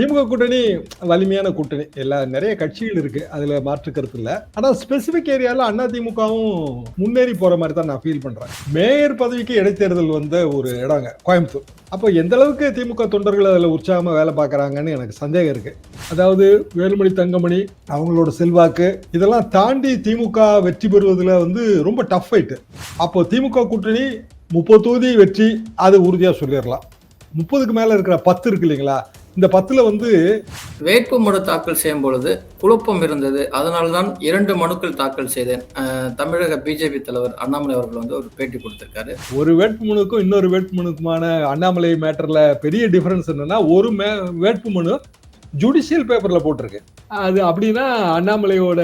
திமுக கூட்டணி வலிமையான கூட்டணி. எல்லா நிறைய கட்சிகள் இருக்கு. அதுல மாற்று கருத்து இல்ல. ஆனா ஸ்பெசிபிக் ஏரியால அண்ணா திமுகவும் முன்னேறி போற மாதிரி தான் நான் ஃபீல் பண்றேன். மேயர் பதவிக்கு இடைத்தேர்தல் வந்த ஒரு இடங்க கோயம்புத்தூர். அப்போ எந்த அளவுக்கு திமுக தொண்டர்கள் அதில் உற்சாகமாக வேலை பார்க்குறாங்கன்னு எனக்கு சந்தேகம் இருக்கு. அதாவது வேலுமணி தங்கமணி அவங்களோட செல்வாக்கு இதெல்லாம் தாண்டி திமுக வெற்றி பெறுவதில் வந்து ரொம்ப டஃப் ஃபைட்டு அப்போ திமுக கூட்டணி முப்பது தொகுதி வெற்றி அது உறுதியாக சொல்லிடலாம். முப்பதுக்கு மேலே இருக்கிற பத்து இருக்கு இல்லைங்களா? இந்த பத்துல வந்து வேட்புமனு தாக்கல் செய்யும் பொழுது குழப்பம் இருந்தது. அதனால தான் இரண்டு மனுக்கள் தாக்கல் செய்தேன். தமிழக பிஜேபி தலைவர் அண்ணாமலை அவர்கள் வந்து ஒரு பேட்டி கொடுத்திருக்காரு. ஒரு வேட்புமனுக்கும் இன்னொரு வேட்புமனுக்குமான அண்ணாமலை மேட்டர்ல பெரிய டிஃபரன்ஸ் என்னன்னா ஒரு மே வேட்புமனு ஜுடிஷியல் பேப்பர்ல போட்டிருக்கு. அது அப்படின்னா அண்ணாமலையோட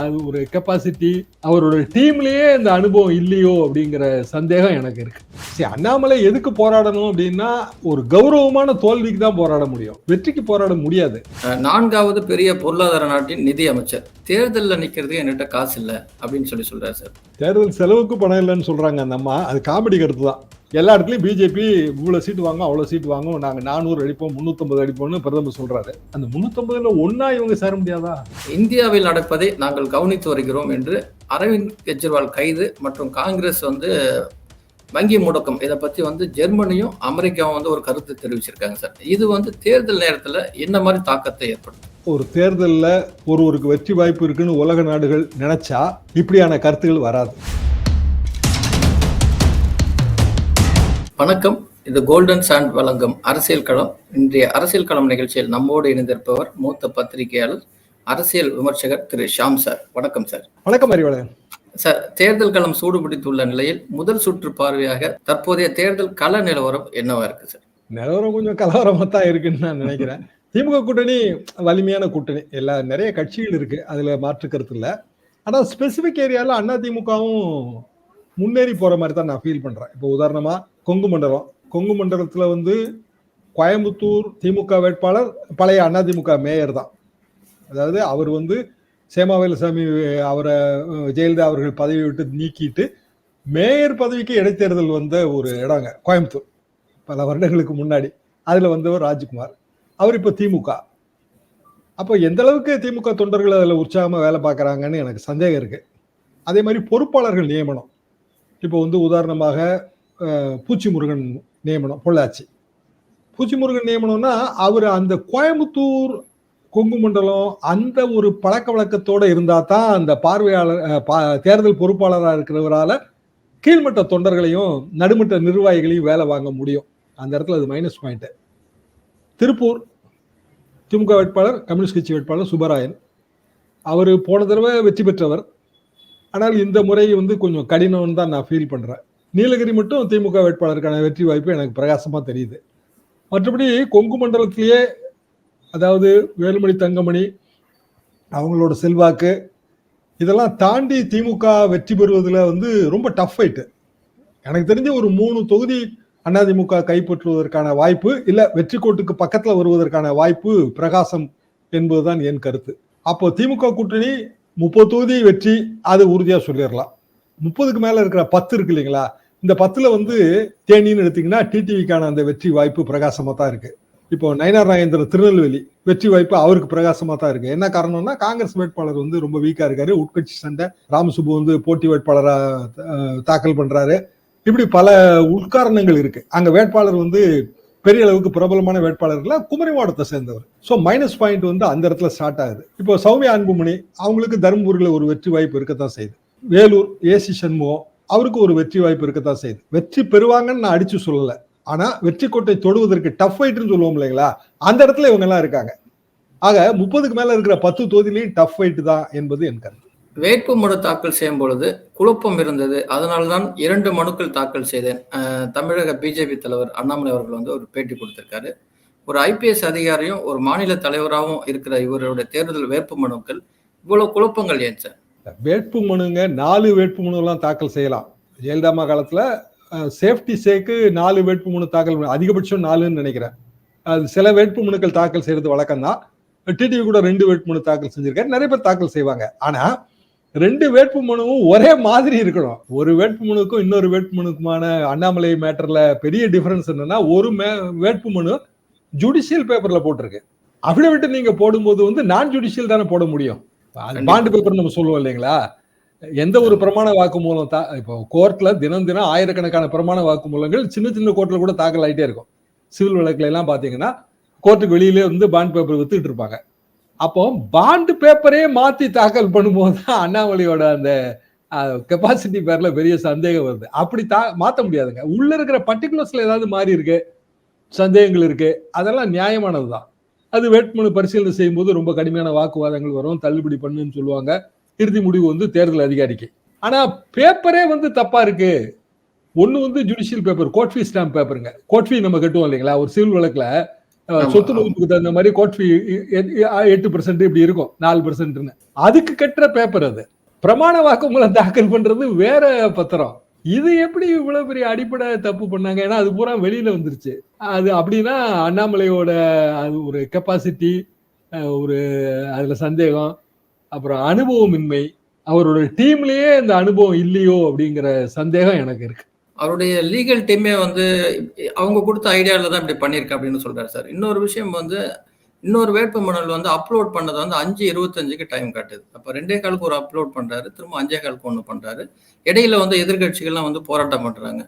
அது ஒரு கெப்பாசிட்டி அவரோட டீம்லயே இந்த அனுபவம் இல்லையோ அப்படிங்கிற சந்தேகம் எனக்கு இருக்கு. சரி அண்ணாமலை எதுக்கு போராடணும் அப்படின்னா ஒரு கௌரவமான தோல்விக்கு தான் போராட முடியும். வெற்றிக்கு போராட முடியாது. நான்காவது பெரிய பொருளாதார நாட்டின் நிதி அமைச்சர். தேர்தலில் நிற்கிறது என்கிட்ட காசு இல்லை அப்படின்னு சொல்லி சொல்றாரு சார். தேர்தல் செலவுக்கு பணம் இல்லைன்னு சொல்றாங்க அந்த அம்மா. அது காமெடி கருத்து தான். எல்லா இடத்துலயும் பிஜேபி இவ்வளவு சீட் வாங்கும் அவ்வளவு சீட் வாங்கும். நாங்க நானூறு அடிப்போம் முன்னூத்தம்பது அடிப்போம்னு பிரதமர் சொல்றாரு. அந்த முன்னூத்தம்பதுல ஒன்னா இவங்க சேர முடியாதா? இந்தியாவில் நடப்பதை நாங்கள் கவனித்து வருகிறோம் என்று அரவிந்த் கெஜ்ரிவால் கைது மற்றும் காங்கிரஸ் வந்து வங்கி முடக்கம். இதை பத்தி வந்து ஜெர்மனியும் அமெரிக்காவும் வந்து ஒரு கருத்து தெரிவிச்சிருக்காங்க சார். இது வந்து தேர்தல் நேரத்துல என்ன மாதிரி தாக்கத்தை ஏற்படுத்தும்? ஒரு தேர்தல்ல ஒருவருக்கு வெற்றி வாய்ப்பு இருக்குன்னு உலக நாடுகள் நினைச்சா இப்படியான கருத்துகள் வராது. வணக்கம். இது கோல்டன் சாண்ட் வழங்கும் அரசியல் களம். இன்றைய அரசியல் களம் நிகழ்ச்சியில் நம்மோடு இணைந்திருப்பவர் மூத்த பத்திரிகையாளர் அரசியல் விமர்சகர் திரு ஷாம் சார். வணக்கம் சார். வணக்கம் அறிவாளன் சார் தேர்தல் களம் சூடுபிடித்துள்ள நிலையில் முதல் சுற்று பார்வையாக தற்போதைய தேர்தல் கள நிலவரம் என்னவா இருக்கு சார்? நிலவரம் கொஞ்சம் கலவரமா தான் இருக்குன்னு நான் நினைக்கிறேன். திமுக கூட்டணி வலிமையான கூட்டணி. எல்லா நிறைய கட்சிகள் இருக்கு. அதுல மாற்று கருத்து இல்ல. ஆனா ஸ்பெசிபிக் ஏரியால அண்ணா திமுகவும் முன்னேறி போற மாதிரி தான் நான் ஃபீல் பண்றேன். இப்போ உதாரணமா கொங்கு மண்டலம் கொங்கு மண்டலத்தில் வந்து கோயம்புத்தூர் திமுக வேட்பாளர் பழைய அதிமுக மேயர் தான். அதாவது அவர் வந்து சேமாவேலுசாமி அவரை ஜெயலலிதா அவர்கள் பதவி விட்டு நீக்கிட்டு மேயர் பதவிக்கு இடைத்தேர்தல் வந்த ஒரு இடங்க கோயம்புத்தூர். பல வருடங்களுக்கு முன்னாடி அதில் வந்தவர் ராஜ்குமார். அவர் இப்போ திமுக. அப்போ எந்த அளவுக்கு திமுக தொண்டர்கள் அதில் உற்சாகமாக வேலை பார்க்குறாங்கன்னு எனக்கு சந்தேகம் இருக்குது அதே மாதிரி பொறுப்பாளர்கள் நியமனம். இப்போ வந்து உதாரணமாக பூச்சி முருகன் நியமனம் பொள்ளாச்சி. பூச்சி முருகன் நியமனம்னா அவர் அந்த கோயம்புத்தூர் கொங்கு மண்டலம் அந்த ஒரு பழக்க வழக்கத்தோடு இருந்தால் தான் அந்த பார்வையாளர் பா- தேர்தல் பொறுப்பாளராக இருக்கிறவரால் கீழ்மட்ட தொண்டர்களையும் நடுமட்ட நிர்வாகிகளையும் வேலை வாங்க முடியும். அந்த இடத்துல அது மைனஸ் பாயிண்ட்டு திருப்பூர் திமுக வேட்பாளர் கம்யூனிஸ்ட் கட்சி வேட்பாளர் சுப்பராயன். அவர் போன தடவை வெற்றி பெற்றவர். ஆனால் இந்த முறை வந்து கொஞ்சம் கடினம்னு தான் நான் ஃபீல் பண்ணுறேன் நீலகிரி மட்டும் திமுக வேட்பாளருக்கான வெற்றி வாய்ப்பு எனக்கு பிரகாசமாக தெரியுது. மற்றபடி கொங்கு மண்டலத்திலேயே அதாவது வேலுமணி தங்கமணி அவங்களோட செல்வாக்கு இதெல்லாம் தாண்டி திமுக வெற்றி பெறுவதில் வந்து ரொம்ப டஃப் ஃபைட்டு எனக்கு தெரிஞ்ச ஒரு மூணு தொகுதி அதிமுக கைப்பற்றுவதற்கான வாய்ப்பு இல்லை வெற்றி கோட்டுக்கு பக்கத்தில் வருவதற்கான வாய்ப்பு பிரகாசம் என்பதுதான் என் கருத்து. அப்போ திமுக கூட்டணி முப்பது தொகுதி வெற்றி அது உறுதியாக சொல்லிடலாம். முப்பதுக்கு மேலே இருக்கிற பத்து இருக்கு இல்லைங்களா? இந்த பத்துல வந்து தேனின்னு எடுத்தீங்கன்னா டிடிவிக்கான அந்த வெற்றி வாய்ப்பு பிரகாசமா தான் இருக்கு. இப்போ நயனார் நாகேந்திர திருநெல்வேலி வெற்றி வாய்ப்பு அவருக்கு பிரகாசமா தான் இருக்கு. என்ன காரணம்னா காங்கிரஸ் வேட்பாளர் வந்து ரொம்ப வீக்கா இருக்காரு. உட்கட்சி சண்டை ராமசுபு வந்து போட்டி வேட்பாளரா தாக்கல் பண்றாரு. இப்படி பல உட்காரணங்கள் இருக்கு. அங்க வேட்பாளர் வந்து பெரிய அளவுக்கு பிரபலமான வேட்பாளர்கள குமரி மாவட்டத்தை சேர்ந்தவர். ஸோ மைனஸ் பாயிண்ட் வந்து அந்த இடத்துல ஸ்டார்ட் ஆகுது. இப்போ சௌமியா அன்புமணி அவங்களுக்கு தருமபுரியில் ஒரு வெற்றி வாய்ப்பு இருக்கத்தான் செய்யுது. வேலூர் ஏசி சண்முகம் அவருக்கு ஒரு வெற்றி வாய்ப்பு இருக்கத்தான் செய்யுது. வெற்றி பெறுவாங்கன்னு நான் அடிச்சு சொல்லல. ஆனா வெற்றி கோட்டை தொடுவதற்கு டஃப் ஃபைட்னு சொல்லுவோம் இல்லைங்களா? அந்த இடத்துல இவங்க எல்லாம் இருக்காங்க. ஆக முப்பதுக்கு மேல இருக்கிற பத்து தொகுதியிலையும் டஃப் ஃபைட் தான் என்பது என் கருத்து. வேட்புமனு தாக்கல் செய்யும் பொழுது குழப்பம் இருந்தது. அதனால்தான் இரண்டு மனுக்கள் தாக்கல் செய்தேன். தமிழக பிஜேபி தலைவர் அண்ணாமலை அவர்கள் வந்து ஒரு பேட்டி கொடுத்திருக்காரு. ஒரு ஐபிஎஸ் அதிகாரியும் ஒரு மாநில தலைவராகவும் இருக்கிற இவருடைய தேர்தல் வேட்பு மனுக்கள் இவ்வளவு குழப்பங்கள் ஏன் சார்? வேட்பு மனுங்க நாலு வேட்பு மனுலாம் தாக்கல் செய்யலாம். ஜெயலலிதாமா காலத்தில் சேஃப்டி சேக்கு நாலு வேட்பு மனு தாக்கல் அதிகபட்சம் நாலுன்னு நினைக்கிறேன். அது சில வேட்பு மனுக்கள் தாக்கல் செய்யறது வழக்கம் தான் டிடிவி கூட ரெண்டு வேட்பு மனு தாக்கல் செஞ்சிருக்காரு நிறைய பேர் தாக்கல் செய்வாங்க. ஆனால் ரெண்டு வேட்பு மனுவும் ஒரே மாதிரி இருக்கணும். ஒரு வேட்பு மனுக்கும் இன்னொரு வேட்பு மனுக்குமான அண்ணாமலை மேட்டர்ல பெரிய டிஃபரன்ஸ் என்னன்னா ஒரு மே வேட்பு மனு ஜுடிஷியல் பேப்பர்ல போட்டிருக்கு. அபிடவிட் நீங்க போடும்போது வந்து நான் ஜுடிஷியல் தானே போட முடியும். பாண்டு பேப்பர் நம்ம சொல்லுவோம் இல்லைங்களா? எந்த ஒரு பிரமாண வாக்குமூலம் தா இப்போ கோர்ட்ல தினம் தினம் ஆயிரக்கணக்கான பிரமாண வாக்குமூலங்கள் சின்ன சின்ன கோர்ட்ல கூட தாக்கல் ஆயிட்டே இருக்கும். சிவில் வழக்குல எல்லாம் பாத்தீங்கன்னா கோர்ட்டுக்கு வெளியிலே வந்து பாண்ட் பேப்பர் வித்துட்டு இருப்பாங்க. அப்போ பாண்டு பேப்பரே மாத்தி தாக்கல் பண்ணும்போது தான் அண்ணாமலையோட அந்த கெப்பாசிட்டி பேர்ல பெரிய சந்தேகம் வருது. அப்படி தா மாத்த முடியாதுங்க. உள்ள இருக்கிற பர்டிகுலர்ஸ்ல ஏதாவது மாறி இருக்கு சந்தேகங்கள் இருக்கு அதெல்லாம் நியாயமானதுதான். அது வேட்புமனு பரிசீலனை செய்யும்போது ரொம்ப கடுமையான வாக்குவாதங்கள் வரும் தள்ளுபடி பண்ணுன்னு சொல்லுவாங்க. இறுதி முடிவு வந்து தேர்தல் அதிகாரிக்கு. ஆனா பேப்பரே வந்து தப்பா இருக்கு. ஒண்ணு வந்து judicial paper court fee stamp பேப்பருங்க court fee நம்ம கட்டுவோம் இல்லைங்களா? ஒரு சிவில் வழக்குல சொத்து. மதிப்புக்கு தகுந்த மாதிரி கோட்ஃபி எட்டு பர்சன்ட் இப்படி இருக்கும். நாலு பர்சன்ட்னு அதுக்கு கட்டுற பேப்பர் அது. பிரமாண வாக்குமூலம் தாக்கல் பண்றது வேற பத்திரம். இது எப்படி இவ்வளவு பெரிய அடிப்படை தப்பு பண்ணாங்க? ஏன்னா அது பூரா வெளியில வந்துருச்சு. அது அப்படின்னா அண்ணாமலையோட அது ஒரு கெப்பாசிட்டி ஒரு அதுல சந்தேகம் அப்புறம் அனுபவமின்மை. அவரோட டீம்லயே இந்த அனுபவம் இல்லையோ அப்படிங்கிற சந்தேகம் எனக்கு இருக்கு. அவருடைய லீகல் டீமே வந்து அவங்க கொடுத்த ஐடியாவில் தான் இப்படி பண்ணியிருக்கேன் அப்படின்னு சொல்றாரு சார். இன்னொரு விஷயம் வந்து இன்னொரு வேட்புமனல் வந்து அப்லோட் பண்ணது வந்து அஞ்சு இருபத்தஞ்சுக்கு டைம் காட்டுது. அப்போ ரெண்டே காலுக்கு ஒரு அப்லோட் பண்ணுறாரு திரும்ப அஞ்சே காலுக்கு ஒன்று பண்ணுறாரு இடையில வந்து எதிர்கட்சிகள்லாம் வந்து போராட்டம் பண்ணுறாங்க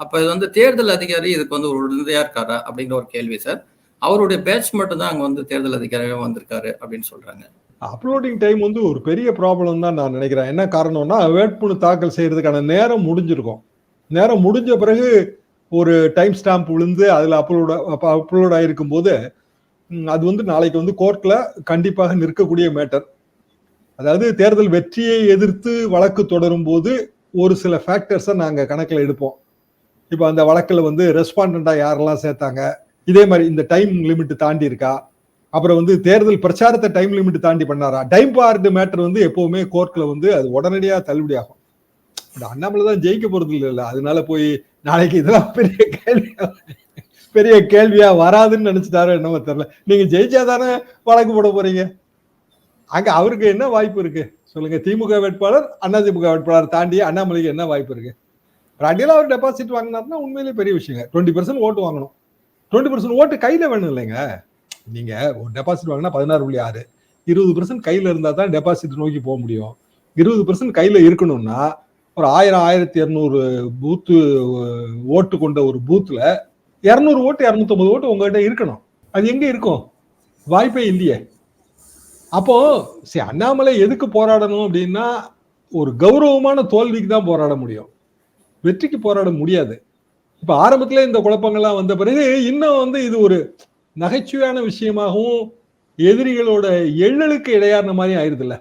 அப்போ இது வந்து தேர்தல் அதிகாரி இதுக்கு வந்து ஒரு உறுதியாக இருக்காரா அப்படிங்கிற ஒரு கேள்வி சார் அவருடைய பேட்ச் மட்டும் தான் அங்கே வந்து தேர்தல் அதிகாரியாக வந்திருக்காரு அப்படின்னு சொல்கிறாங்க அப்லோடிங் டைம் வந்து ஒரு பெரிய ப்ராப்ளம் தான் நான் நினைக்கிறேன். என்ன காரணம்னா வேட்புமனு தாக்கல் செய்கிறதுக்கான நேரம் முடிஞ்சிருக்கும். நேரம் முடிஞ்ச பிறகு ஒரு டைம் ஸ்டாம்ப் விழுந்து அதில் அப்லோட் அப்லோட் ஆகிருக்கும் போது அது வந்து நாளைக்கு வந்து கோர்ட்ல கண்டிப்பாக நிற்கக்கூடிய மேட்டர். அதாவது தேர்தல் வெற்றியை எதிர்த்து வழக்கு தொடரும் போது ஒரு சில ஃபேக்டர்ஸை நாங்கள் கணக்கில் எடுப்போம். இப்போ அந்த வழக்கில் வந்து ரெஸ்பாண்டண்டா யாரெல்லாம் சேர்த்தாங்க? இதே மாதிரி இந்த டைம் லிமிட் தாண்டி இருக்கா? அப்புறம் வந்து தேர்தல் பிரச்சாரத்தை டைம் லிமிட் தாண்டி பண்ணாரா? டைம் பார்டு மேட்டர் வந்து எப்பவுமே கோர்ட்ல வந்து அது உடனடியாக தள்ளுபடி ஆகும். இந்த அண்ணாமலை தான் ஜெயிக்க போறது இல்லை அதனால போய் நாளைக்கு இதெல்லாம் பெரிய கேள்வி. பெரிய கேள்வியா வராதுன்னு நினைச்சிட்டாரோ என்னமோ தெரியல. நீங்க ஜெயிச்சாதானே வழக்கு போட போறீங்க. அங்க அவருக்கு என்ன வாய்ப்பு இருக்கு? சொல்லுங்க. திமுக வேட்பாளர் அதிமுக வேட்பாளர் தாண்டி அண்ணாமலைக்கு என்ன வாய்ப்பு இருக்கு? அடியில் அவர் டெபாசிட் வாங்கினார்னா உண்மையிலேயே பெரிய விஷயங்க. டுவெண்ட்டி பர்சன்ட் ஓட்டு வாங்கணும். டுவெண்ட்டி பர்சன்ட் ஓட்டு கையில வேணும் இல்லைங்க. நீங்க ஒரு டெபாசிட் வாங்கினா பதினாறு புள்ளி ஆறு. இருபது பர்சன்ட் கையில இருந்தா தான் டெபாசிட் நோக்கி போக முடியும். இருபது பர்சன்ட் கையில இருக்கணும்னா ஒரு ஆயிரம் ஆயிரத்தி இரநூறு பூத்து ஓட்டு கொண்ட ஒரு பூத்துல இரநூறு ஓட்டு இரநூத்தம்பது ஓட்டு உங்ககிட்ட இருக்கணும். அது எங்கே இருக்கும்? வாய்ப்பே இல்லையே. அப்போ சரி அண்ணாமலை எதுக்கு போராடணும் அப்படின்னா ஒரு கௌரவமான தோல்விக்கு தான் போராட முடியும். வெற்றிக்கு போராட முடியாது. இப்போ ஆரம்பத்தில் இந்த குழப்பங்கள்லாம் வந்த பிறகு இன்னும் வந்து இது ஒரு நகைச்சுவையான விஷயமாகவும் எதிரிகளோட எள்ளலுக்கு இடையாறின மாதிரி ஆயிருதுல்ல.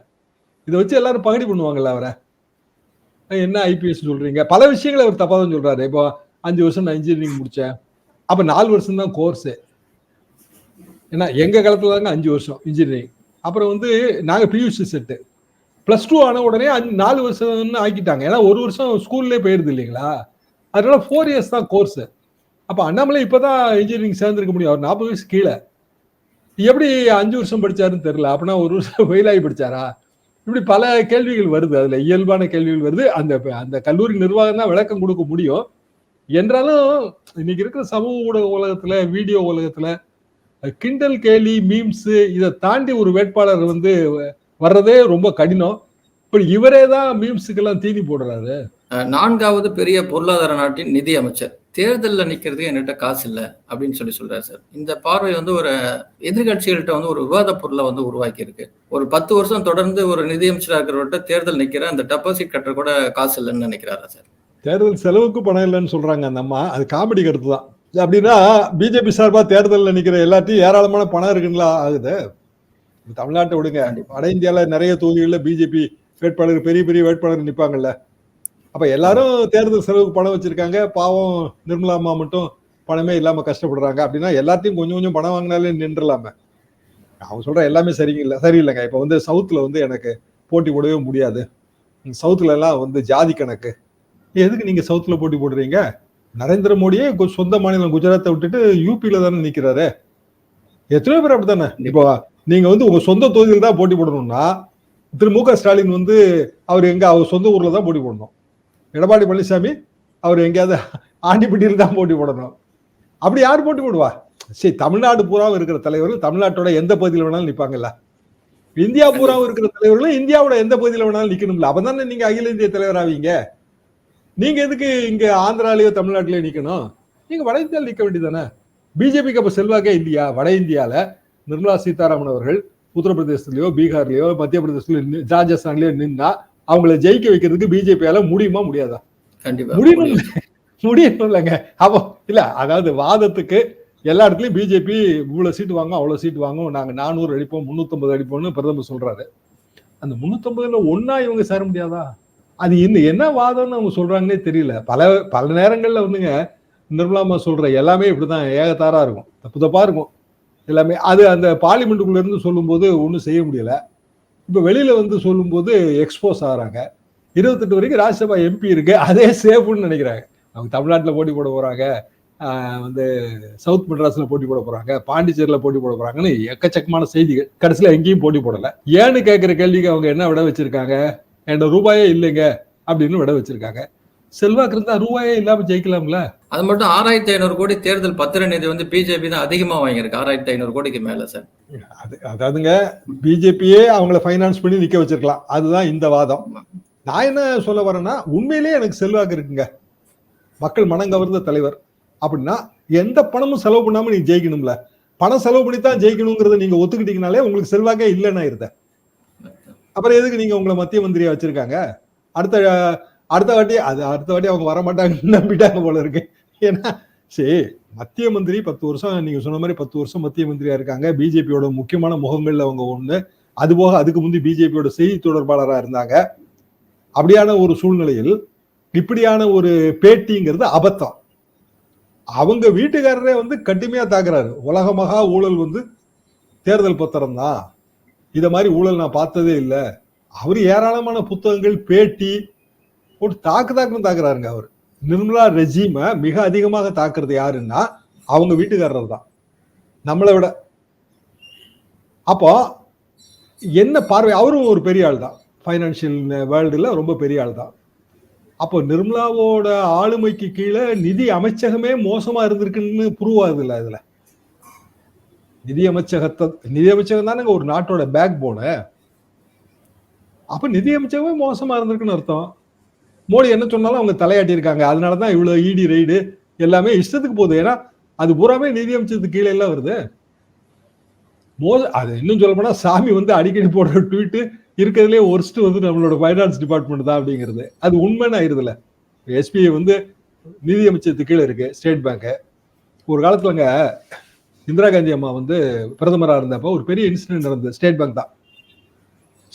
இதை வச்சு எல்லாரும் பகடி பண்ணுவாங்கல்ல அவரை. என்ன ஐபிஎஸ் சொல்றீங்க? பல விஷயங்களை அவர் தப்பாக தான் சொல்றாரு. இப்போ அஞ்சு வருஷம் நான் இன்ஜினியரிங் முடிச்சேன். அப்ப நாலு வருஷம் தான் கோர்ஸ் ஏன்னா எங்க காலத்துல தாங்க அஞ்சு வருஷம் இன்ஜினியரிங் அப்புறம் வந்து நாங்க பியூசி செட்டு பிளஸ் டூ ஆன உடனே அஞ்சு நாலு வருஷம்னு ஆக்கிட்டாங்க. ஏன்னா ஒரு வருஷம் ஸ்கூல்லே போயிருது இல்லைங்களா? அதனால ஃபோர் இயர்ஸ் தான் கோர்ஸ் அப்ப அண்ணாமலை இப்பதான் இன்ஜினியரிங் சேர்ந்துருக்க முடியும். அவர் நாற்பது வயசு கீழே. எப்படி அஞ்சு வருஷம் படிச்சாருன்னு தெரியல. அப்படின்னா ஒரு வருஷம் வெயிலாகி படிச்சாரா? இப்படி பல கேள்விகள் வருது. அதுல இயல்பான கேள்விகள் வருது. அந்த அந்த கல்லூரி நிர்வாகம் தான் விளக்கம் கொடுக்க முடியும். என்றாலும் இன்னைக்கு இருக்கிற சமூக ஊடக உலகத்துல வீடியோ உலகத்துல கிண்டல் கேலி மீம்ஸ் இதை தாண்டி ஒரு வேட்பாளர் வந்து வர்றதே ரொம்ப கடினம். இப்படி இவரே தான் மீம்ஸுக்கெல்லாம் தீனி போடுறாரு. நான்காவது பெரிய பொருளாதார நாட்டின் நிதி அமைச்சர். தேர்தலில் நிற்கிறதுக்கு என்கிட்ட காசு இல்லை அப்படின்னு சொல்லி சொல்றாரு சார். இந்த பார்வை வந்து ஒரு எதிர்கட்சிகள்கிட்ட வந்து ஒரு விவாத பொருளை வந்து உருவாக்கி இருக்கு ஒரு பத்து வருஷம் தொடர்ந்து ஒரு நிதியமைச்சராக இருக்கிறவர்கிட்ட தேர்தல் நிற்கிற அந்த டெபாசிட் கட்டுற கூட காசு இல்லைன்னு நினைக்கிறாரா சார்? தேர்தல் செலவுக்கு பணம் இல்லைன்னு சொல்றாங்க அந்த அம்மா. அது காமெடி கருத்து தான். அப்படின்னா பிஜேபி சார்பா தேர்தலில் நிக்கிற எல்லாத்தையும் ஏராளமான பணம் இருக்குங்களா? ஆகுது. தமிழ்நாட்டை விடுங்க. வட இந்தியால நிறைய தொகுதிகளில் பிஜேபி வேட்பாளர் பெரிய பெரிய வேட்பாளர் நிற்பாங்கல்ல அப்ப எல்லாரும் தேர்தல் செலவுக்கு பணம் வச்சிருக்காங்க. பாவம் நிர்மலா அம்மா மட்டும் பணமே இல்லாம கஷ்டப்படுறாங்க. அப்படின்னா எல்லாத்தையும் கொஞ்சம் கொஞ்சம் பணம் வாங்கினாலே நின்றுலாமே அவங்க சொல்ற எல்லாமே சரியில்லை. சரியில்லைங்க. இப்ப வந்து சவுத்துல வந்து எனக்கு போட்டி போடவே முடியாது. சவுத்துல எல்லாம் வந்து ஜாதி கணக்கு. எதுக்கு நீங்க சவுத்துல போட்டி போடுறீங்க? நரேந்திர மோடியே சொந்த மாநிலம் குஜராத்தை விட்டுட்டு யூபியில தானே நிக்கிறாரு. எத்தனையோ பேர் அப்படித்தானே? இப்போ நீங்க வந்து உங்க சொந்த தொகுதியில் தான் போட்டி போடணும்னா திரு மு க ஸ்டாலின் வந்து அவர் எங்க அவர் சொந்த ஊர்ல தான் போட்டி போடணும். எடப்பாடி பழனிசாமி அவர் எங்கேயாவது ஆண்டிப்பட்டியில் தான் போட்டி போடணும். அப்படி யார் போட்டி போடுவா? சரி தமிழ்நாடு பூராவும் இருக்கிற தலைவர்கள் தமிழ்நாட்டோட எந்த பகுதியில் வேணாலும் நிற்பாங்கல்ல இந்தியா பூராவும் இருக்கிற தலைவர்களும் இந்தியாவோட எந்த பகுதியில் வேணாலும் நிற்கணும்ல அப்போ தானே நீங்கள் அகில இந்திய தலைவர் ஆவீங்க நீங்க எதுக்கு இங்க ஆந்திராலயோ தமிழ்நாட்டிலயோ நிக்கணும்? நீங்க வட இந்தியாவில் நிக்க வேண்டியதானே பிஜேபிக்கு அப்ப செல்வாக்கே இல்லையா? வட இந்தியால நிர்மலா சீதாராமன் அவர்கள் உத்தரப்பிரதேசத்திலயோ பீகார்லயோ மத்திய பிரதேசத்திலயோ ராஜஸ்தான்லயோ நின்னா அவங்கள ஜெயிக்க வைக்கிறதுக்கு பிஜேபியால முடியுமா முடியாதா? கண்டிப்பா. முடியணும் முடியணும் இல்லைங்க அப்போ இல்ல அதாவது வாதத்துக்கு எல்லா இடத்துலயும் பிஜேபி இவ்வளவு சீட்டு வாங்கும் அவ்வளவு சீட்டு வாங்கும். நாங்க நானூறு அடிப்போம் முன்னூத்தம்பது அடிப்போம்னு பிரதமர் சொல்றாரு. அந்த முன்னூத்தம்பதுல ஒன்னா இவங்க சேர முடியாதா? அது இன்னும் என்ன வாதம்னு அவங்க சொல்றாங்கன்னே தெரியல. பல பல நேரங்கள்ல வந்துங்க நிர்மலாமா சொல்ற எல்லாமே இப்படிதான் ஏகத்தாரா இருக்கும். தப்பு தப்பா இருக்கும். எல்லாமே அது அந்த பார்லிமெண்ட்டுக்குள்ள இருந்து சொல்லும்போது ஒன்றும் செய்ய முடியல. இப்போ வெளியில வந்து சொல்லும்போது எக்ஸ்போஸ் ஆகிறாங்க. இருபத்தெட்டு வரைக்கும் ராஜ்யசபா எம்பி இருக்கு அதே சேஃப்னு நினைக்கிறாங்க. அவங்க தமிழ்நாட்டில் போட்டி போட போறாங்க. வந்து சவுத் மெட்ராஸில் போட்டி போட போகிறாங்க பாண்டிச்சேரியில் போட்டி போட போகிறாங்கன்னு எக்கச்சக்கமான செய்திகள். கடைசியில் எங்கேயும் போட்டி போடலை. ஏன்னு கேட்குற கேள்விக்கு அவங்க என்ன விட வச்சுருக்காங்க? என்கிட்ட ரூபாயே இல்லைங்க அப்படின்னு விட வச்சிருக்காங்க. செல்வாக்கு இருந்தா ரூபாயே இல்லாம ஜெயிக்கலாம்ல? அது மட்டும் ஆறாயிரத்தி ஐநூறு கோடி தேர்தல் பத்திர நிதி வந்து பிஜேபி தான் அதிகமா வாங்கியிருக்கு. ஆறாயிரத்தி ஐநூறு கோடிக்கு மேல சார். அது அதாவதுங்க பிஜேபியே அவங்கள ஃபைனான்ஸ் பண்ணி நிக்க வச்சிருக்கலாம். அதுதான் இந்த வாதம். நான் என்ன சொல்ல வரேன்னா உண்மையிலேயே எனக்கு செல்வாக்கு இருக்குங்க. மக்கள் மனம் கவர்ந்த தலைவர். அப்படின்னா எந்த பணமும் செலவு பண்ணாம நீங்க ஜெயிக்கணும்ல. பணம் செலவு பண்ணி தான் ஜெயிக்கணுங்கிறத நீங்க ஒத்துக்கிட்டீங்கனாலே உங்களுக்கு செல்வாக்கே இல்லைன்னா இருந்த அப்புறம் எதுக்கு நீங்க உங்களை மத்திய மந்திரியா வச்சிருக்காங்க? அடுத்த அடுத்த வாட்டி அது அடுத்த வாட்டி அவங்க வர மாட்டாங்கன்னு நம்பிட்டாங்க போல இருக்கு. ஏன்னா சரி மத்திய மந்திரி பத்து வருஷம் நீங்க சொன்ன மாதிரி பத்து வருஷம் மத்திய மந்திரியா இருக்காங்க. பிஜேபியோட முக்கியமான முகங்கள்ல அவங்க ஒண்ணு. அது போக அதுக்கு முந்தி பிஜேபியோட செய்தி தொடர்பாளரா இருந்தாங்க. அப்படியான ஒரு சூழ்நிலையில் இப்படியான ஒரு பேட்டிங்கிறது அபத்தம். அவங்க வீட்டுக்காரரே வந்து கடுமையா தாக்குறாரு. உலக மகா ஊழல் வந்து தேர்தல் பத்திரம் தான் இதை மாதிரி ஊழல் நான் பார்த்ததே இல்லை. அவர் ஏராளமான புத்தகங்கள் பேட்டி போட்டு தாக்கு தாக்குன்னு தாக்குறாருங்க அவர். நிர்மலா ரெஜீமை மிக அதிகமாக தாக்குறது யாருன்னா அவங்க வீட்டுக்காரர் தான். நம்மளை விட. அப்போ என்ன பார்வை? அவரும் ஒரு பெரிய ஆள் தான். ஃபைனான்சியல் வேர்ல்டில் ரொம்ப பெரிய ஆள் தான். அப்போ நிர்மலாவோட ஆளுமைக்கு கீழே நிதி அமைச்சகமே மோசமாக இருந்திருக்குன்னு ப்ரூவ் ஆகுதுல்ல நிதி அமைச்சகத்தை நிதி அமைச்சகம் தானேங்க ஒரு நாட்டோட பேக் போனு அப்ப நிதியமைச்சகமே மோசமா இருந்திருக்குன்னு அர்த்தம். மோடி என்ன சொன்னாலும் அவங்க தலையாட்டி இருக்காங்க அதனாலதான் இவ்வளவு இடி ரைடு எல்லாமே இஷ்டத்துக்கு போகுது. ஏன்னா அது பூராமே நிதியமைச்சதுக்கு கீழே எல்லாம் வருது. மோ அது இன்னும் சொல்ல போனா சாமி வந்து அடிக்கடி போடுற ட்வீட்டு இருக்கிறதுலே ஒர்ஸ்ட் வந்து நம்மளோட ஃபைனான்ஸ் டிபார்ட்மெண்ட் தான் அப்படிங்கிறது. அது உண்மைன்னு ஆயிருதுல எஸ்பிஐ வந்து நிதி அமைச்சத்துக்கு கீழே இருக்கு ஸ்டேட் பேங்க் ஒரு காலத்துலங்க இந்திரா காந்தி அம்மா வந்து பிரதமராக இருந்தப்போ ஒரு பெரிய இன்சிடென்ட் நடந்தது. ஸ்டேட் பேங்க் தான்.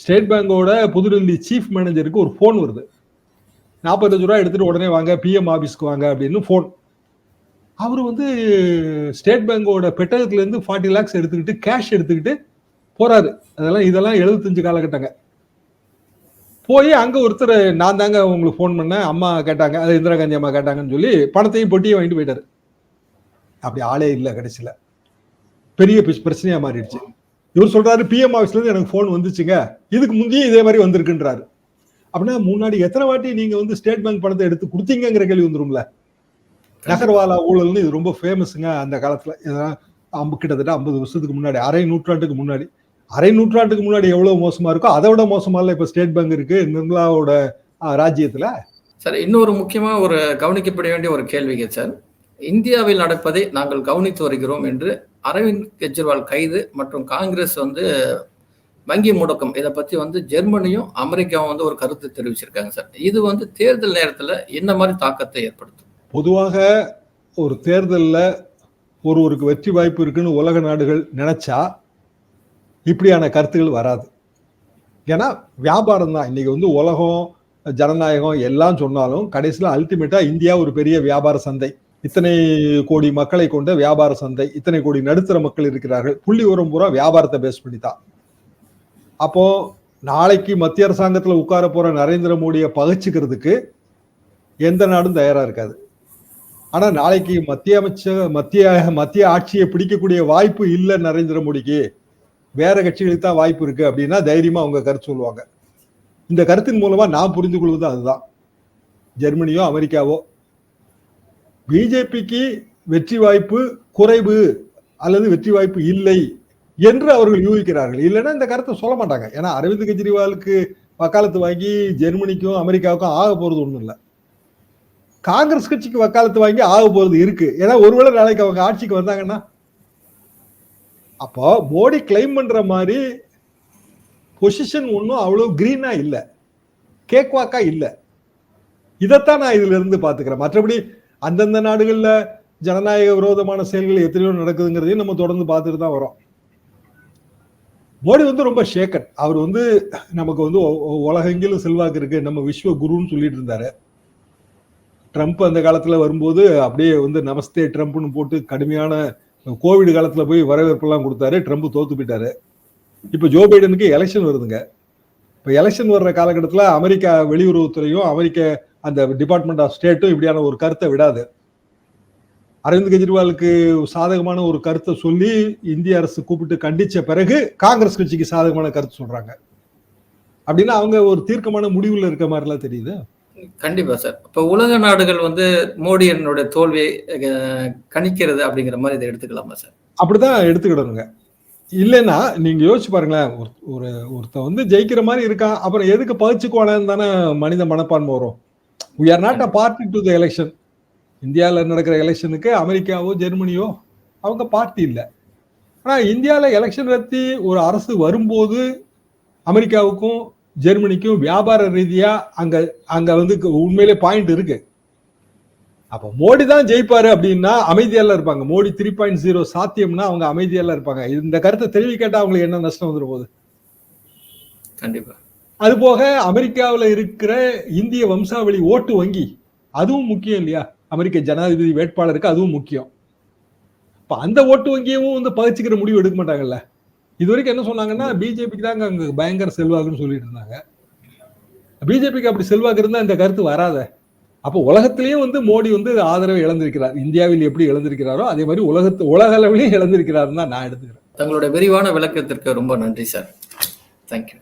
ஸ்டேட் பேங்கோட புதுடெல்லி சீஃப் மேனேஜருக்கு ஒரு ஃபோன் வருது. நாற்பத்தஞ்சு ரூபா எடுத்துகிட்டு உடனே வாங்க பிஎம் ஆஃபீஸ்க்கு வாங்க அப்படின்னு ஃபோன் அவர் வந்து ஸ்டேட் பேங்கோட பெட்டகத்துலேருந்து ஃபார்ட்டி லேக்ஸ் எடுத்துக்கிட்டு கேஷ் எடுத்துக்கிட்டு போகிறாரு அதெல்லாம் இதெல்லாம் எழுபத்தஞ்சு காலகட்டங்க. போய் அங்கே ஒருத்தர் நான் தாங்க உங்களுக்கு ஃபோன் பண்ணேன் அம்மா கேட்டாங்க அது இந்திரா காந்தி அம்மா கேட்டாங்கன்னு சொல்லி பணத்தையும் பொட்டியும் வாங்கிட்டு போயிட்டாரு. அப்படி ஆளே இல்லை கடைசியில். பெரிய பிஸ்- பிரச்சனையா மாறிடுச்சு. இவர் சொல்றாரு பிஎம் ஆஃபீஸ்ல இருந்து எனக்கு ஃபோன் வந்துச்சுங்க. இதுக்கு முந்தையும் இதே மாதிரி வந்திருக்குன்றாரு. அப்படின்னா முன்னாடி எத்தனை வாட்டி நீங்க வந்து ஸ்டேட் பேங்க் பணத்தை எடுத்து கொடுத்தீங்கிற கேள்வி வந்துரும்ல. நகர்வாலா ஊழல்னு இது ரொம்ப ஃபேமஸுங்க அந்த காலத்துல. இதெல்லாம் அம்பு- கிட்டத்தட்ட ஐம்பது வருஷத்துக்கு முன்னாடி அரை நூற்றாண்டுக்கு முன்னாடி. அரை நூற்றாண்டுக்கு முன்னாடி எவ்வளவு மோசமா இருக்கோ அதை விட மோசமா இல்ல இப்ப ஸ்டேட் பேங்க் இருக்கு நிர்மலாவோட ராஜ்யத்துல. சார் இன்னொரு முக்கியமா ஒரு கவனிக்கப்பட வேண்டிய ஒரு கேள்விங்க சார். இந்தியாவில் நடப்பதை நாங்கள் கவனித்து வருகிறோம் என்று அரவிந்த் கெஜ்ரிவால் கைது மற்றும் காங்கிரஸ் வந்து வங்கி முடக்கம். இதை பற்றி வந்து ஜெர்மனியும் அமெரிக்காவும் வந்து ஒரு கருத்து தெரிவிச்சிருக்காங்க சார். இது வந்து தேர்தல் நேரத்தில் என்ன மாதிரி தாக்கத்தை ஏற்படுத்தும்? பொதுவாக ஒரு தேர்தலில் ஒருவருக்கு வெற்றி வாய்ப்பு இருக்குன்னு உலக நாடுகள் நினைச்சா இப்படியான கருத்துகள் வராது. ஏன்னா வியாபாரம் தான். இன்னைக்கு வந்து உலகம் ஜனநாயகம் எல்லாம் சொன்னாலும் கடைசியில் அல்டிமேட்டாக இந்தியா ஒரு பெரிய வியாபார சந்தை. இத்தனை கோடி மக்களை கொண்ட வியாபார சந்தை இத்தனை கோடி நடுத்தர மக்கள் இருக்கிறார்கள். புள்ளி உரம் பூரா வியாபாரத்தை பேஸ் பண்ணி தான். அப்போ நாளைக்கு மத்திய அரசாங்கத்தில் உட்கார போற நரேந்திர மோடியை பகைச்சுக்கிறதுக்கு எந்த நாடும் தயாரா இருக்காது. ஆனா நாளைக்கு மத்திய அமைச்சர் மத்திய மத்திய ஆட்சியை பிடிக்கக்கூடிய வாய்ப்பு இல்லை நரேந்திர மோடிக்கு. வேற கட்சிகளுக்கு தான் வாய்ப்பு இருக்கு அப்படின்னா தைரியமா அவங்க கருத்து சொல்லுவாங்க. இந்த கருத்தின் மூலமா நான் புரிந்து கொள்வது அதுதான். ஜெர்மனியோ அமெரிக்காவோ பிஜேபிக்கு வெற்றி வாய்ப்பு குறைவு அல்லது வெற்றி வாய்ப்பு இல்லை என்று அவர்கள் யூகிக்கிறார்கள். இல்லைன்னா இந்த கருத்தை சொல்ல மாட்டாங்க. ஏன்னா அரவிந்த் கெஜ்ரிவாலுக்கு வக்காலத்து வாங்கி ஜெர்மனிக்கும் அமெரிக்காவுக்கும் ஆக போறது ஒன்றும் இல்லை. காங்கிரஸ் கட்சிக்கு வக்காலத்து வாங்கி ஆக போறது இருக்கு. ஏன்னா ஒருவேளை நாளைக்கு அவங்க ஆட்சிக்கு வந்தாங்கன்னா. அப்போ மோடி கிளைம் பண்ற மாதிரி பொசிஷன் ஒன்றும் அவ்வளோ கிரீனா இல்லை. கேக் வாக்கா இல்லை. இதைத்தான் நான் இதுல இருந்து பாத்துக்கிறேன் மற்றபடி அந்தந்த நாடுகளில் ஜனநாயக விரோதமான செயல்கள் எத்தனையோ நடக்குதுங்கிறதையும் நம்ம தொடர்ந்து பார்த்துட்டு தான் வரோம். மோடி வந்து ரொம்ப ஷேக்கன் அவர் வந்து நமக்கு வந்து உலகெங்கிலும் செல்வாக்கு இருக்கு. நம்ம விஸ்வ குருன்னு சொல்லிட்டு இருந்தாரு. ட்ரம்ப் அந்த காலத்தில் வரும்போது அப்படியே வந்து நமஸ்தே ட்ரம்ப்னு போட்டு கடுமையான கோவிட் காலத்தில் போய் வரவேற்பெல்லாம் கொடுத்தாரு. ட்ரம்ப் தோத்து போயிட்டாரு. இப்போ ஜோ பைடனுக்கு எலெக்ஷன் வருதுங்க. இப்போ எலெக்ஷன் வர்ற காலகட்டத்தில் அமெரிக்கா வெளியுறவுத்துறையும் அமெரிக்க அந்த டிபார்ட்மெண்ட் ஆஃப் ஸ்டேட்டும் இப்படியான ஒரு கருத்தை விடாது. அரவிந்த் கெஜ்ரிவாலுக்கு சாதகமான ஒரு கருத்தை சொல்லி இந்திய அரசு கூப்பிட்டு கண்டிச்ச பிறகு காங்கிரஸ் கட்சிக்கு சாதகமான கருத்து சொல்றாங்க. அப்படின்னா அவங்க ஒரு தீர்க்கமான முடிவுல இருக்க மாதிரிலாம் தெரியுது? கண்டிப்பா சார். இப்ப உலக நாடுகள் வந்து மோடியினுடைய தோல்வியை கணிக்கிறது அப்படிங்கிற மாதிரி இதை எடுத்துக்கலாமா சார்? அப்படிதான் எடுத்துக்கிடணுங்க. இல்லைன்னா நீங்க யோசிச்சு பாருங்களேன் ஒரு ஒரு ஒருத்தன் வந்து ஜெயிக்கிற மாதிரி இருக்கான் அப்புறம் எதுக்கு பகிச்சுக்குவானு தானே மனித மனப்பான்மை வரும்? We are not a party to the election இந்தியாவில் நடக்கிற எலெக்ஷனுக்கு அமெரிக்காவோ ஜெர்மனியோ அவங்க பார்ட்டி இல்லை. ஆனால் இந்தியாவில் எலெக்ஷன் நடத்தி ஒரு அரசு வரும்போது அமெரிக்காவுக்கும் ஜெர்மனிக்கும் வியாபார ரீதியாக அங்கே அங்கே வந்து உண்மையிலே பாயிண்ட் இருக்கு. அப்போ மோடி தான் ஜெயிப்பாரு அப்படின்னா அமைதியால இருப்பாங்க. மோடி த்ரீ பாயிண்ட் ஜீரோ சாத்தியம்னா அவங்க அமைதியால இருப்பாங்க. இந்த கருத்தை தெரிவிக்கட்டா அவங்களுக்கு என்ன நஷ்டம் வந்துடும் போகுது? கண்டிப்பா. அது போக அமெரிக்காவில் இருக்கிற இந்திய வம்சாவளி ஓட்டு வங்கி அதுவும் முக்கியம் இல்லையா? அமெரிக்க ஜனாதிபதி வேட்பாளருக்கு அதுவும் முக்கியம். இப்போ அந்த ஓட்டு வங்கியவும் வந்து பகிச்சிக்கிற முடிவு எடுக்க மாட்டாங்கல்ல? இது வரைக்கும் என்ன சொன்னாங்கன்னா பிஜேபிக்கு தாங்க அங்கே பயங்கர செல்வாக்குன்னு சொல்லிட்டு இருந்தாங்க. பிஜேபிக்கு அப்படி செல்வாக்கு இருந்தால் இந்த கருத்து வராத. அப்போ உலகத்திலையும் வந்து மோடி வந்து ஆதரவை இழந்திருக்கிறார். இந்தியாவில் எப்படி இழந்திருக்கிறாரோ அதே மாதிரி உலகத்து உலக அளவிலையும் இழந்திருக்கிறாருன்னு தான் நான் எடுத்துக்கிறேன். தங்களுடைய விரிவான விளக்கத்திற்கு ரொம்ப நன்றி சார். தேங்க்யூ